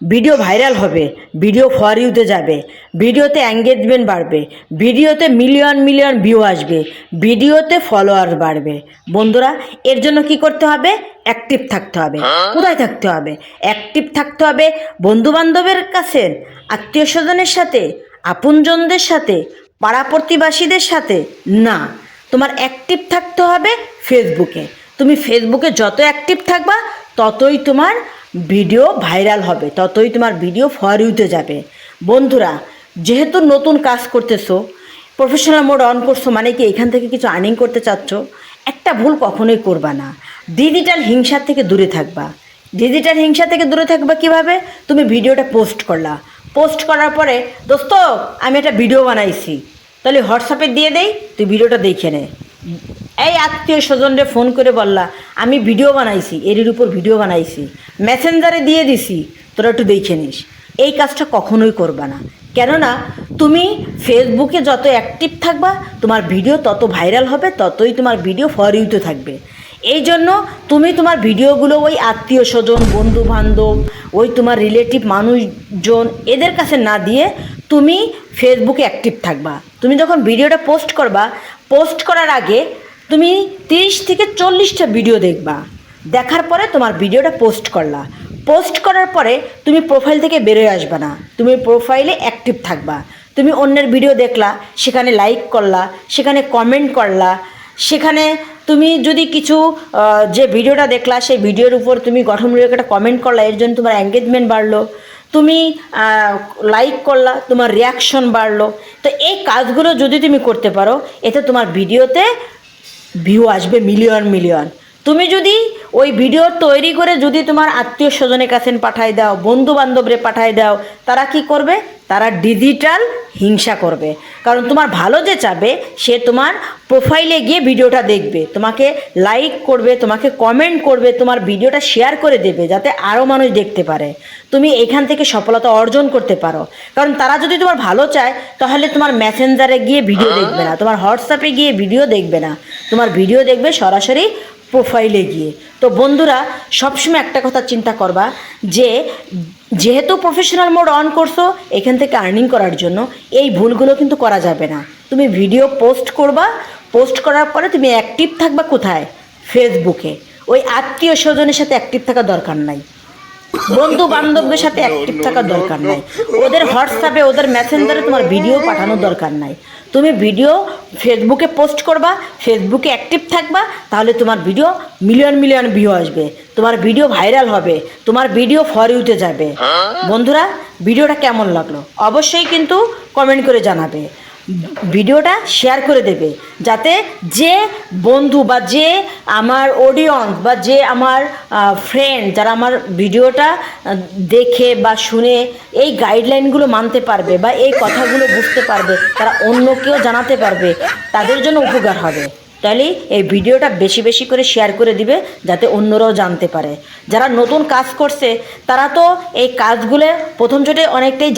Video viral হবে video for ইউতে যাবে ভিডিওতে এঙ্গেজমেন্ট বাড়বে ভিডিওতে মিলিয়ন মিলিয়ন ভিউ আসবে ভিডিওতে ফলোয়ার বাড়বে। বন্ধুরা এর জন্য কি করতে হবে? অ্যাক্টিভ থাকতে হবে। কোথায় থাকতে হবে? অ্যাক্টিভ থাকতে হবে বন্ধু বান্ধবের কাছে আত্মীয় স্বজনের সাথে আপনজনদের সাথে পাড়া প্রতিবাসীদের সাথে? না। তোমার অ্যাক্টিভ থাকতে হবে ফেসবুকে তুমি ফেসবুকে যত অ্যাক্টিভ থাকবা ততই তোমার ভিডিও ভাইরাল হবে, ততই তোমার ভিডিও ফর ইউতে যাবে। বন্ধুরা, যেহেতু নতুন কাজ করতেছো প্রফেশনাল মোড অন করছ মানে কি এখান থেকে কিছু আর্নিং করতে চাচ্ছ, একটা ভুল কখনোই করবা না। ডিজিটাল হিংসার থেকে দূরে থাকবা। ডিজিটাল হিংসা থেকে দূরে থাকবা কীভাবে? তুমি ভিডিওটা পোস্ট করলা। পোস্ট করার পরে, দোস্ত, আমি একটা ভিডিও বানাইছি। তাহলে হোয়াটসঅ্যাপে দিয়ে দেই, তুই ভিডিওটা দেখে নে। এই আত্মীয় স্বজনরে ফোন করে বললা, আমি ভিডিও বানাইছি, এরির উপর ভিডিও বানাইছি। মেসেঞ্জারে দিয়ে দিছি, তোরা একটু দেখে নিস। এই কাজটা কখনোই করবা না। কেননা, তুমি ফেসবুকে যত অ্যাক্টিভ থাকবা, তোমার ভিডিও তত ভাইরাল হবে, ততই তোমার ভিডিও ফর ইউতে থাকবে। এই জন্য তুমি তোমার ভিডিওগুলো ওই আত্মীয় স্বজন বন্ধু বান্ধব ওই তোমার রিলেটিভ মানুষজন, এদের কাছে না দিয়ে তুমি ফেসবুকে অ্যাক্টিভ থাকবা। তুমি যখন ভিডিওটা পোস্ট করবা, পোস্ট করার আগে তুমি তিরিশ থেকে চল্লিশটা ভিডিও দেখবা। দেখার পরে তোমার ভিডিওটা পোস্ট করলা। পোস্ট করার পরে তুমি প্রোফাইল থেকে বেরোয় আসবে না। তুমি প্রোফাইলে অ্যাক্টিভ থাকবা। তুমি অন্যের ভিডিও দেখলা, সেখানে লাইক করলা, সেখানে কমেন্ট করলা, সেখানে তুমি যদি কিছু যে ভিডিওটা দেখলা, সেই ভিডিওর উপর তুমি গঠনমূলক একটা কমেন্ট করলা, এর জন্য তোমার এঙ্গেজমেন্ট বাড়লো। তুমি লাইক করলা, তোমার রিয়াকশন বাড়লো। তো এই কাজগুলো যদি তুমি করতে পারো, এতে তোমার ভিডিওতে ভিউ আসবে মিলিয়ন মিলিয়ন তুমি যদি ওই ভিডিও তৈরি করে যদি তোমার আত্মীয় স্বজনের কাছে পাঠাই দাও বন্ধু বান্ধবরে পাঠাই দাও তারা কি করবে? তারা ডিজিটাল হিংসা করবে। কারণ তোমার ভালো যে চাবে সে তোমার প্রোফাইলে গিয়ে ভিডিওটা দেখবে। তোমাকে লাইক করবে তোমাকে কমেন্ট করবে তোমার ভিডিওটা শেয়ার করে দেবে যাতে আরও মানুষ দেখতে পারে। তুমি এখান থেকে সফলতা অর্জন করতে পারো। কারণ তারা যদি তোমার ভালো চায় তাহলে তোমার মেসেঞ্জারে গিয়ে ভিডিও দেখবে না তোমার হোয়াটসঅ্যাপে গিয়ে ভিডিও দেখবে না। তোমার ভিডিও দেখবে সরাসরি প্রোফাইলে গিয়ে। তো বন্ধুরা, সবসময় একটা কথা চিন্তা করবা যে, যেহেতু প্রফেশনাল মোড অন করছ, এখান থেকে আর্নিং করার জন্য, এই ভুলগুলো কিন্তু করা যাবে না। তুমি ভিডিও পোস্ট করবা পোস্ট করার পরে তুমি অ্যাক্টিভ থাকবা কোথায়? ফেসবুকে ওই আত্মীয় স্বজনের সাথে অ্যাক্টিভ থাকা দরকার নাই। বন্ধু বান্ধবদের সাথে অ্যাক্টিভ থাকার দরকার নাই। ওদের হোয়াটসঅ্যাপে ওদের মেসেঞ্জারে তোমার ভিডিও পাঠানোর দরকার নাই। তুমি ভিডিও ফেসবুকে পোস্ট করবা ফেসবুকে অ্যাক্টিভ থাকবা, তাহলে তোমার ভিডিও মিলিয়ন মিলিয়ন ভিউ আসবে। তোমার ভিডিও ভাইরাল হবে, তোমার ভিডিও ফর ইউতে যাবে। বন্ধুরা ভিডিওটা কেমন লাগল? অবশ্যই কিন্তু কমেন্ট করে জানাবে। ভিডিওটা শেয়ার করে দেবে। যাতে যে বন্ধু বা যে আমার অডিয়েন্স বা যে আমার ফ্রেন্ড যারা আমার ভিডিওটা দেখে বা শুনে এই গাইডলাইনগুলো মানতে পারবে বা এই কথাগুলো বুঝতে পারবে, তারা অন্যকেও জানাতে পারবে, তাদের জন্য উপকার হবে। তাহলে এই ভিডিওটা বেশি বেশি করে শেয়ার করে দিবে, যাতে অন্যরাও জানতে পারে। যারা নতুন কাজ করছে, তারা তো এই কাজগুলো প্রথম চোটে অনেকটাই